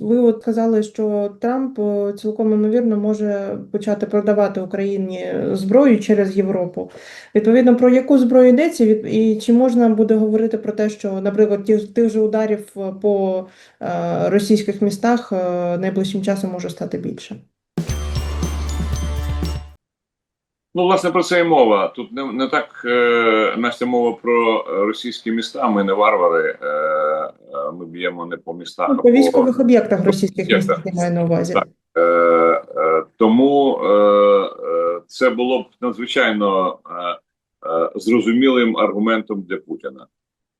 Ви от казали, що Трамп е, цілком імовірно може почати продавати Україні зброю через Європу. Відповідно, про яку зброю йдеться, і чи можна буде говорити про те, що, наприклад, тих, тих же ударів е, по е, російських містах найближчим часом може стати більше? Ну, власне, про це і мова. Тут не, не так е, Настя мова про російські міста. Ми не варвари. Е, е, ми б'ємо не по містах, Ну, по військових об'єктах російських об'єктах. містах я маю на увазі. Так. Е, е, тому е, е, це було б надзвичайно е, е, зрозумілим аргументом для Путіна.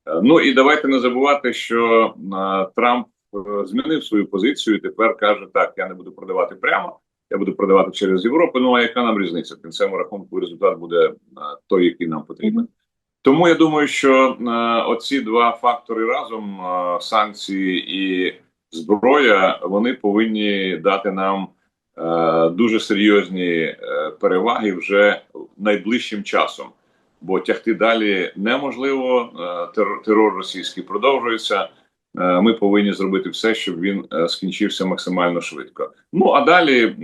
Е, ну і давайте не забувати, що е, Трамп е, змінив свою позицію. і Тепер каже: так, я не буду продавати прямо, я буду продавати через Європу. Ну а яка нам різниця? В кінцевому рахунку результат буде е, той, який нам потрібен. Тому я думаю, що е, оці два фактори разом е, санкції і зброя, вони повинні дати нам е, дуже серйозні е, переваги вже найближчим часом. Бо тягти далі неможливо. е, терор російський продовжується. Е, Ми повинні зробити все, щоб він е, скінчився максимально швидко. Ну а далі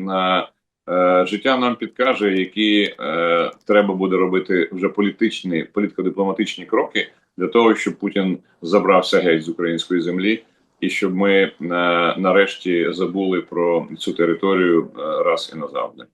е, життя нам підкаже, які треба буде робити вже політичні, політико-дипломатичні кроки для того, щоб Путін забрався геть з української землі, і щоб ми нарешті забули про цю територію раз і назавжди.